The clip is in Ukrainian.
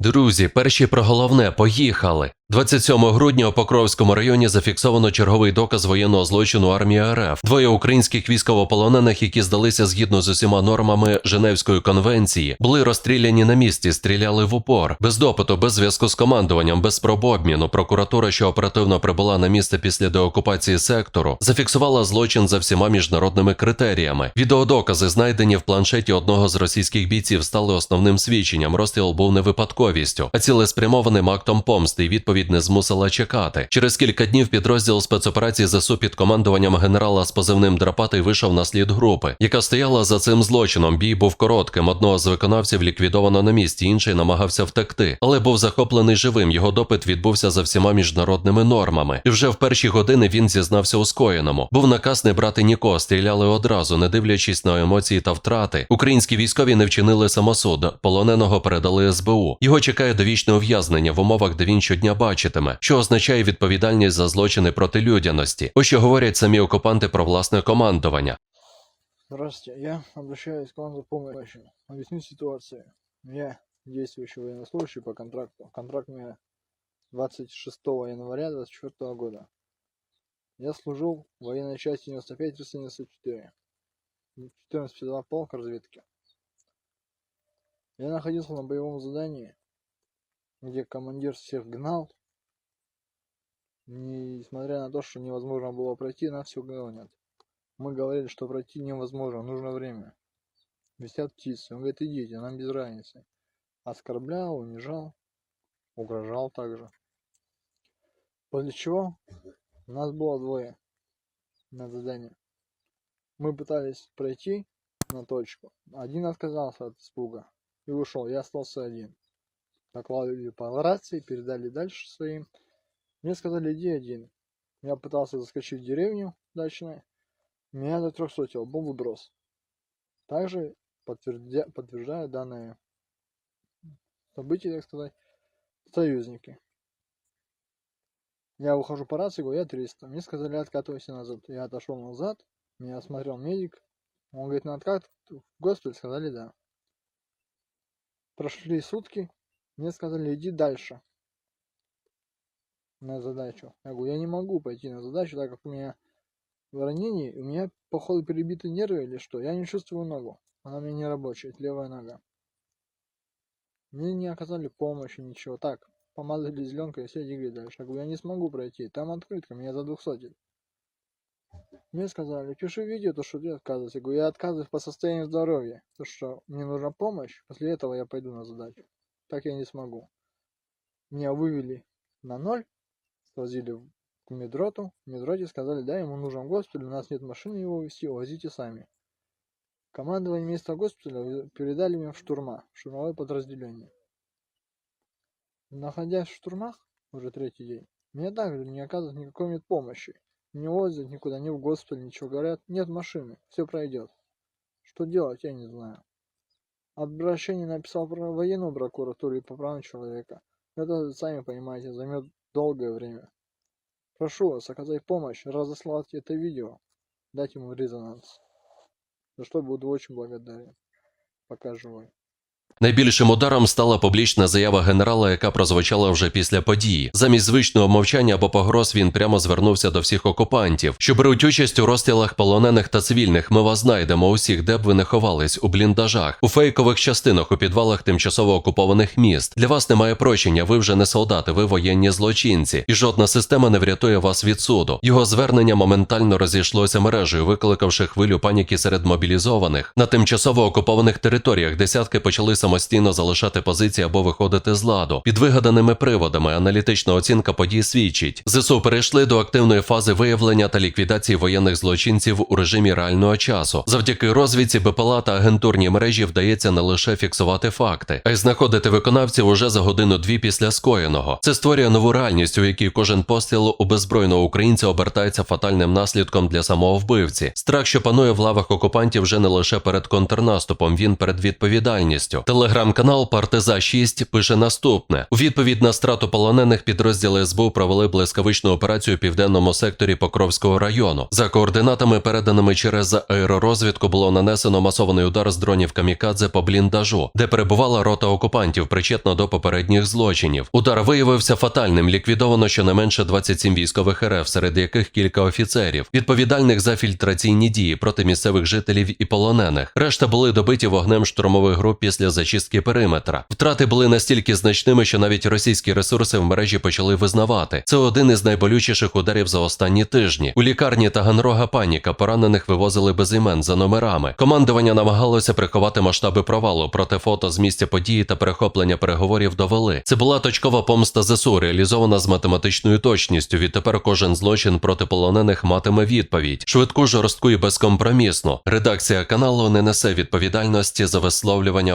Друзі, перші про головне, поїхали. 27 грудня у Покровському районі зафіксовано черговий доказ воєнного злочину армії РФ. Двоє українських військовополонених, які здалися згідно з усіма нормами Женевської конвенції, були розстріляні на місці, стріляли в упор, без допиту, без зв'язку з командуванням, без спроб обміну. Прокуратура, що оперативно прибула на місце після деокупації сектору, зафіксувала злочин за всіма міжнародними критеріями. Відеодокази, знайдені в планшеті одного з російських бійців, стали основним свідченням. Розстріл був не випадковістю, а цілеспрямованим актом помсти. І відповідь не змусила чекати. Через кілька днів підрозділ спецоперації ЗСУ під командуванням генерала з позивним Драпатий вийшов на слід групи, яка стояла за цим злочином. Бій був коротким. Одного з виконавців ліквідовано на місці, інший намагався втекти, але був захоплений живим. Його допит відбувся за всіма міжнародними нормами. І вже в перші години він зізнався у скоєному. Був наказ не брати нікого, стріляли одразу, не дивлячись на емоції та втрати. Українські військові не вчинили самосуд. Полоненого передали СБУ. Його чекає довічне ув'язнення в умовах, де він щодня бачитиме, що означає відповідальність за злочини проти людяності. Ось що говорять самі окупанти про власне командування. Здравствуйте, я обращаюсь к вам за помощью. Объясню ситуацию. Я действующий военнослужащий по контракту. Контракт у меня 26 января 2024 года. Я служил в военной части 95-394. 14 полк разведки. Я находился на боевом задании, где командир всех гнал. Несмотря на то, что невозможно было пройти, нас все гонят. Мы говорили, что пройти невозможно, нужно время. Висят птицы. Он говорит, идите, нам без разницы. Оскорблял, унижал, угрожал также. После чего нас было двое на задании. Мы пытались пройти на точку. Один отказался от испуга и ушел. Я остался один. Докладывали по рации, передали дальше своим. Мне сказали, иди один. Я пытался заскочить в деревню дачную. Меня до 300 был выброс. Также подтвердя, подтверждают данные события, так сказать, союзники. Я выхожу по рации, говорю, я 300. Мне сказали, откатывайся назад. Я отошел назад, меня осмотрел медик. Он говорит, на откат в госпиталь, сказали, да. Прошли сутки, мне сказали, иди дальше на задачу. Я говорю, я не могу пойти на задачу, так как у меня в ранении, у меня, походу, перебиты нервы или что. Я не чувствую ногу. Она у меня не рабочая, это левая нога. Мне не оказали помощи, ничего. Так, помазали зеленкой и все двигали дальше. Я говорю, я не смогу пройти. Там открытка, меня за 200. Мне сказали, пиши видео, то, что ты отказываешься. Я говорю, я отказываюсь по состоянию здоровья. То, что мне нужна помощь, после этого я пойду на задачу. Так я не смогу. Меня вывели на ноль, свозили в- к медроту. В медроте сказали, да, ему нужен госпиталь, у нас нет машины его везти, возите сами. Командование места госпиталя передали мне в штурма, в штурмовое подразделение. Находясь в штурмах, уже третий день, мне также не оказывают никакой медпомощи. Не возят никуда, ни в госпиталь, ничего. Говорят, нет машины, все пройдет. Что делать, я не знаю. Обращение написал про военную прокуратуру и по правам человека. Это, сами понимаете, займет долгое время. Прошу вас оказать помощь, разослать это видео, дать ему резонанс. За что буду очень благодарен. Пока живой. Найбільшим ударом стала публічна заява генерала, яка прозвучала вже після події. Замість звичного мовчання або погроз він прямо звернувся до всіх окупантів, що беруть участь у розстрілах полонених та цивільних. Ми вас знайдемо усіх, де б ви не ховались, у бліндажах, у фейкових частинах, у підвалах тимчасово окупованих міст. Для вас немає прощення. Ви вже не солдати, ви воєнні злочинці, і жодна система не врятує вас від суду. Його звернення моментально розійшлося мережею, викликавши хвилю паніки серед мобілізованих на тимчасово окупованих територіях. Десятки почали самостійно залишати позиції або виходити з ладу. Під вигаданими приводами аналітична оцінка подій свідчить. ЗСУ перейшли до активної фази виявлення та ліквідації воєнних злочинців у режимі реального часу. Завдяки розвідці БПЛА та агентурній мережі вдається не лише фіксувати факти, а й знаходити виконавців уже за годину-дві після скоєного. Це створює нову реальність, у якій кожен постріл у беззбройного українця обертається фатальним наслідком для самого вбивці. Страх, що панує в лавах окупантів, вже не лише перед контрнаступом, він перед відповідальністю. Телеграм-канал Партиза 6 пише наступне: у відповідь на страту полонених підрозділи СБУ провели блискавичну операцію у південному секторі Покровського району. За координатами, переданими через аеророзвідку, було нанесено масований удар з дронів камікадзе по бліндажу, де перебувала рота окупантів, причетна до попередніх злочинів. Удар виявився фатальним. Ліквідовано щонайменше 27 військових РФ, серед яких кілька офіцерів, відповідальних за фільтраційні дії проти місцевих жителів і полонених. Решта були добиті вогнем штурмових груп після зачистки периметра. Втрати були настільки значними, що навіть російські ресурси в мережі почали визнавати. Це один із найболючіших ударів за останні тижні. У лікарні Таганрога паніка поранених вивозили без імен за номерами. Командування намагалося приховати масштаби провалу, проте фото з місця події та перехоплення переговорів довели. Це була точкова помста ЗСУ, реалізована з математичною точністю. Відтепер кожен злочин проти полонених матиме відповідь. Швидку, жорстку і безкомпромісну. Редакція каналу не несе відповідальності за висловлювання